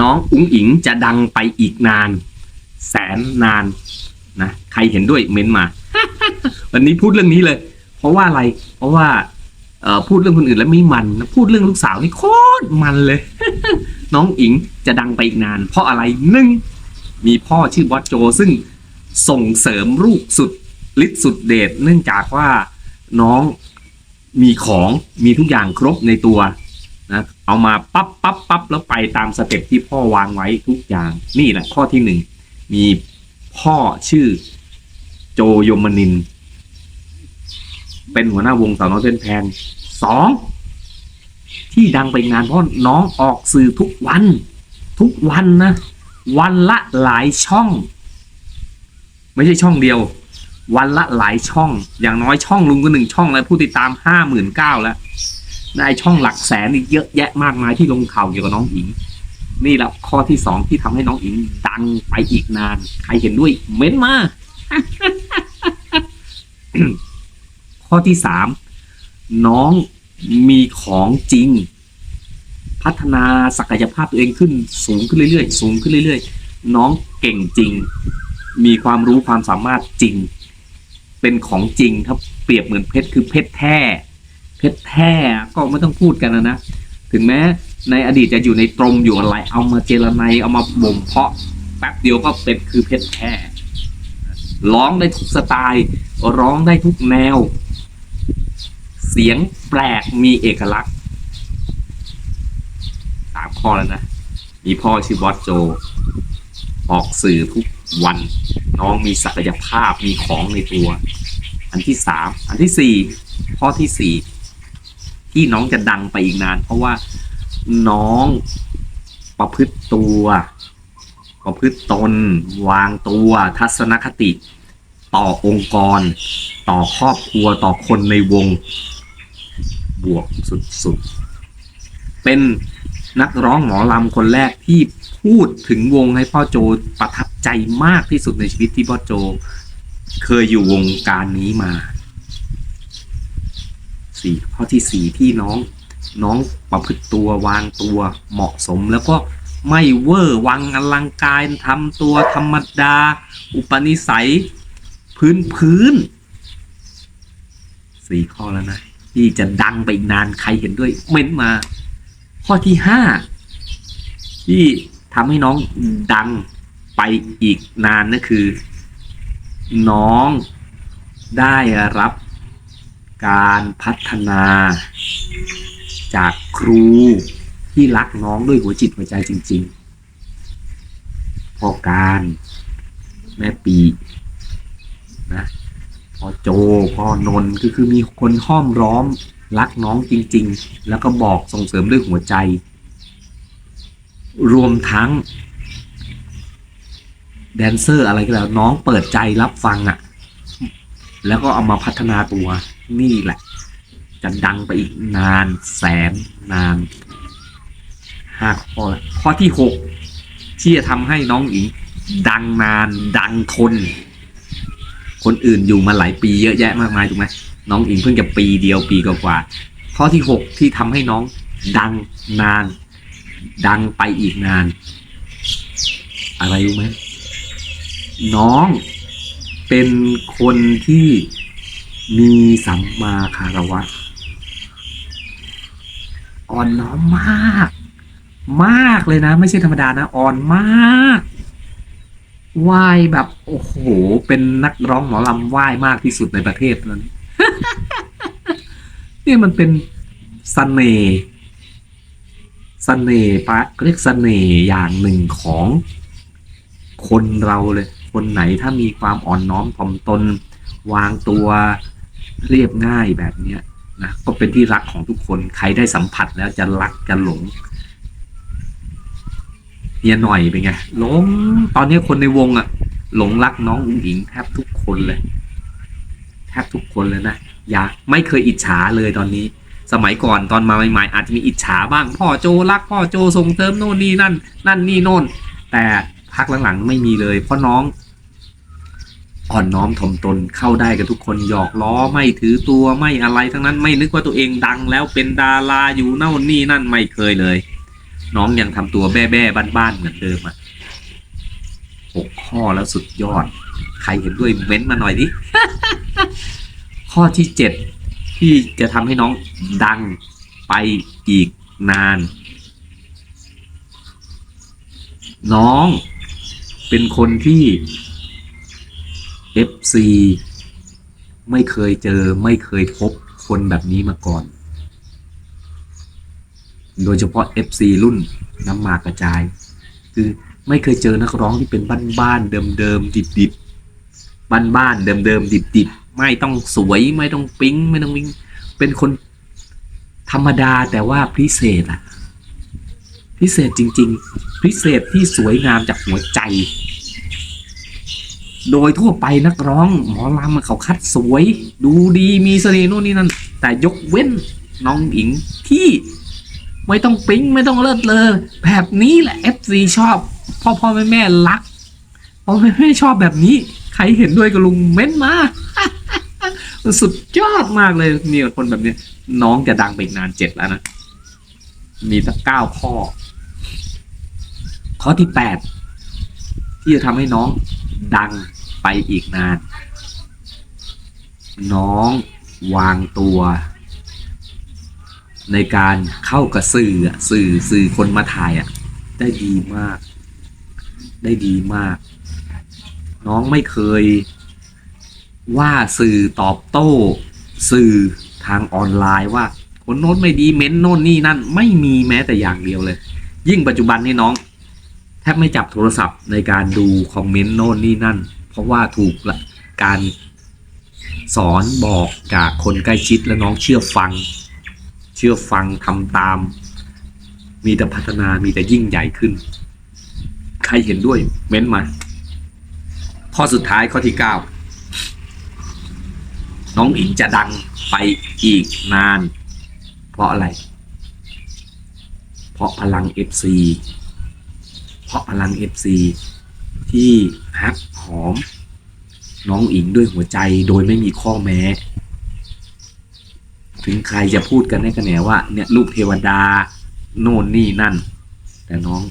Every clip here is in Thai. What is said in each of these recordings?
น้องอุ้งอิงจะดังไปอีกนาน แสนนานนะใครเห็นด้วยเม้นมา วันนี้พูดเรื่องนี้เลย เพราะว่าอะไร เพราะว่าเออพูดเรื่องคนอื่นแล้วไม่มันนะพูดเรื่องลูกสาวนี่โคตรมันเลย น้องอิงจะดังไปอีกนาน เพราะอะไรหนึ่งมีพ่อชื่อบอสโจซึ่งส่งเสริมลูกสุดฤทธิ์สุดเดชเนื่องจากว่าน้องมีของมีทุกอย่างครบในตัว เอามาปั๊บปั๊บปั๊บแล้วไปตามสเต็ปที่พ่อวางไว้ทุกอย่าง นี่แหละข้อที่หนึ่งมีพ่อชื่อโจยมนิน เป็นหัวหน้าวงสาวน้อยเป็นแพงสองที่ดังไปงานเพราะน้องออกสื่อทุกวัน ทุกวันนะ วันละหลายช่อง ไม่ใช่ช่องเดียว วันละหลายช่อง อย่างน้อยช่องลุงก็หนึ่งช่องแล้วผู้ติดตามห้าหมื่นเก้าแล้ว ได้ช่องหลักแสนอีกเยอะแยะมากมายที่ลงข่าวเกี่ยวกับน้องอิง นี่แหละข้อที่สองที่ทำให้น้องอิงดังไปอีกนาน ใครเห็นด้วยเม้นมา ข้อที่สามน้องมีของจริง พัฒนาศักยภาพตัวเองขึ้นสูงขึ้นเรื่อยๆ สูงขึ้นเรื่อยๆ น้องเก่งจริง มีความรู้ความสามารถจริง เป็นของจริงถ้าเปรียบเหมือนเพชรคือเพชรแท้ เพชรแท้ก็ไม่ต้องพูดกันนะนะ ถึงแม้ในอดีตจะอยู่ในตรมอยู่อะไร เอามาเจรไนเอามาบ่มเพาะแป๊บเดียวก็เป็นคือเพชรแท้ร้องได้ทุกสไตล์ ร้องได้ทุกแนว เสียงแปลกมีเอกลักษณ์สามข้อแล้วนะ มีพ่อชื่อบอสโจ ออกสื่อทุกวัน น้องมีศักยภาพมีของในตัว อันที่สาม อันที่สี่ ข้อที่สี่ ที่น้องจะดังไปอีกนาน เพราะว่าน้องประพฤติตัว ประพฤติตน วางตัว ทัศนคติ ต่อองค์กร ต่อครอบครัวต่อคนในวง บวกสุดๆ เป็นนักร้องหมอลำคนแรกที่พูดถึงวงให้พ่อโจประทับใจมากที่สุดในชีวิตที่พ่อโจ เคยอยู่วงการนี้มา สี่ข้อที่สี่ที่น้อง น้องประพฤติตัววางตัวเหมาะสมแล้วก็ไม่เวอร์วังอลังการทำตัวธรรมดา อุปนิสัย พื้นพื้นสี่ข้อแล้วนะที่จะดังไปอีกนานใครเห็นด้วยเม้นมา ข้อที่ห้าที่ทำให้น้องดังไปอีกนานนั่นคือ น้องได้รับ การพัฒนาจากครูที่รักน้องด้วยหัวจิตหัวใจจริงๆ พ่อการแม่ปีนะพ่อโจพ่อนนท์ก็คือมีคนห้อมร้อมรักน้องจริง ๆ แล้วก็บอกส่งเสริมด้วยหัวใจ รวมทั้ง แดนเซอร์อะไรก็แล้วน้องเปิดใจรับฟังอะ่ะ แล้วก็เอามาพัฒนาตัว นี่แหละ จะดังไปอีกนานแสนนานห้าข้อข้อที่หกที่จะทำให้น้องอิงดังนานดังทน คนอื่นอยู่มาหลายปีเยอะแยะมากมายถูกไหมน้องอิงเพิ่งจะปีเดียวปีกว่าข้อที่หกที่ทำให้น้องดังนาน ดังไปอีกนาน อะไรรู้ไหมน้องเป็นคนที่ มีสัมมาคารวะ อ่อนน้อมมาก มากเลยนะ ไม่ใช่ธรรมดานะ อ่อนมากไหวแบบโอ้โห เป็นนักร้องหมอลำไหว้มากที่สุดในประเทศนั้นนี่มันเป็นเสน่ห์เสน่ห์ปะเรียกเสน่ห์อย่างหนึ่งของคนเราเลย คนไหนถ้ามีความอ่อนน้อมถ่อมตน วางตัว เรียบง่ายแบบเนี้ยนะก็เป็นที่รักของทุกคนใครได้สัมผัสแล้วจะรักจะหลงเฮียหน่อยเป็นไงหลงตอนนี้คนในวงอะหลงรักน้องอุ้งอิงแทบทุกคนเลย แทบทุกคนเลยนะอย่าไม่เคยอิจฉาเลยตอนนี้ สมัยก่อนตอนมาใหม่ๆอาจจะมีอิจฉาบ้าง พ่อโจรักพ่อโจส่งเติมโน่นนี่นั่น นั่นนี่โน่น แต่พักหลังๆไม่มีเลยเพราะน้อง อ่อนน้อมถ่อมตนเข้าได้กับทุกคนหยอกล้อไม่ถือตัวไม่อะไรทั้งนั้นไม่นึกว่าตัวเองดังแล้วเป็นดาราอยู่เน่นนี่นั่นไม่เคยเลย น้องยังทำตัวแบ้แบ้ๆบ้านๆเหมือนเดิมอะหกข้อแล้วสุดยอด ใครเห็นด้วยเม้นต์มาหน่อยดิ ข้อที่เจ็ดที่จะทำให้น้องดังไปอีกนาน น้องเป็นคนที่ FC ไม่เคยเจอไม่เคยพบคนแบบนี้มาก่อน โดยเฉพาะ FC รุ่นน้ำหมากกระจาย คือไม่เคยเจอนักร้องที่เป็นบ้านๆเดิมๆดิบๆบ้านๆเดิมๆดิบๆไม่ต้องสวยไม่ต้องปิ๊งไม่ต้องวิ่งเป็นคนธรรมดาแต่ว่าพิเศษอะพิเศษจริง ๆ พิเศษที่สวยงามจากหัวใจ โดยทั่วไปนักร้อง หมอลำเขาคัดสวย ดูดีมีเสน่ห์โน่นนี่นั่น แต่ยกเว้นน้องอิงที่ไม่ต้องปิ๊งไม่ต้องเลิศเลอแบบนี้แหละ FC ชอบ พ่อพ่อแม่แม่รักพ่อแม่แม่ชอบแบบนี้ ใครเห็นด้วยกับลุงเม้นมาสุดยอดมากเลยมีคนแบบนี้น้องจะดังไปอีกนานเจ็ดแล้วนะ มีตั้งเก้าข้อ ข้อที่แปดที่จะทำให้น้องดัง ไปอีกนาน น้องวางตัว ในการเข้ากับสื่อสื่อสื่อคนมาถ่ายอะ ได้ดีมาก ได้ดีมาก น้องไม่เคย ว่าสื่อตอบโต้ สื่อทางออนไลน์ว่าคนโน้นไม่ดีเม้นโน่นนี่นั่น ไม่มีแม้แต่อย่างเดียวเลย ยิ่งปัจจุบันนี่น้อง แทบไม่จับโทรศัพท์ในการดูคอมเมนต์โน่นนี่นั่น เพราะว่าถูกการสอนบอกจากคนใกล้ชิดและน้องเชื่อฟัง เชื่อฟังทำตาม มีแต่พัฒนามีแต่ยิ่งใหญ่ขึ้น ใครเห็นด้วยเม้นต์มา ข้อสุดท้ายข้อที่เก้าน้องอิงจะดังไปอีกนาน เพราะอะไร เพราะพลัง FC เพราะพลัง FC ที่ฮักหอม น้องอิงด้วยหัวใจโดยไม่มีข้อแม้ ถึงใครจะพูดกันให้กันแหนว่า เนี่ยลูกเทวดา โน่นนี่นั่น แต่น้อง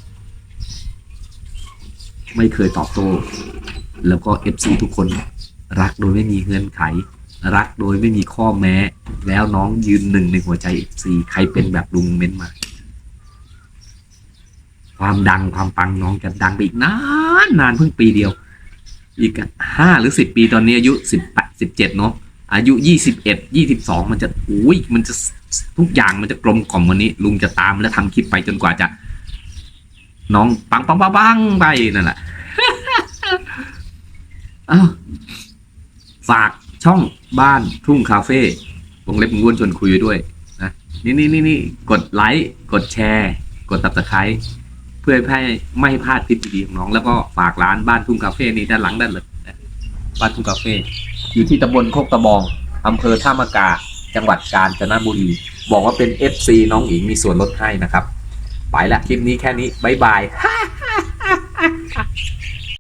ไม่เคยตอบโต้แล้วก็ FC ทุกคน รักโดยไม่มีเงื่อนไข รักโดยไม่มีข้อแม้ แล้วน้องยืนหนึ่งในหัวใจ FC ใครเป็นแบบลุงเม้นมา ความดังความปังน้องจะดังไปอีกนาน นานเพิ่งปีเดียว อีกห้าหรือสิบปีตอนนี้อายุสิบแปดสิบเจ็ดเนาะอายุยี่สิบเอ็ดยี่สิบสองมันจะอุ้ยมันจะทุกอย่างมันจะกลมกล่อมวันนี้ ลุงจะตามและทำคลิปไปจนกว่าจะ น้องปังปังปังปังไปนั่นแหละอ้าวฝากช่องบ้านทุ่งคาเฟ่วงเล็บงวนชวนคุยด้วยนะนี่นี่นี่นี่กดไลค์กดแชร์ กดตับตะไคร้ พื่อให้ไม่พลาดคลิปดีๆของน้องแล้วก็ฝากร้านบ้านทุ่งคาเฟ่นี้ด้านหลังด้านหลังบ้านทุ่งคาเฟ่อยู่ที่ตำบลโคกตะบองอำเภอท่ามะกา จังหวัดกาญจนบุรี บอกว่าเป็น FC น้องหญิงมีส่วนลดให้นะครับ ไปละคลิปนี้แค่นี้ บ๊ายบาย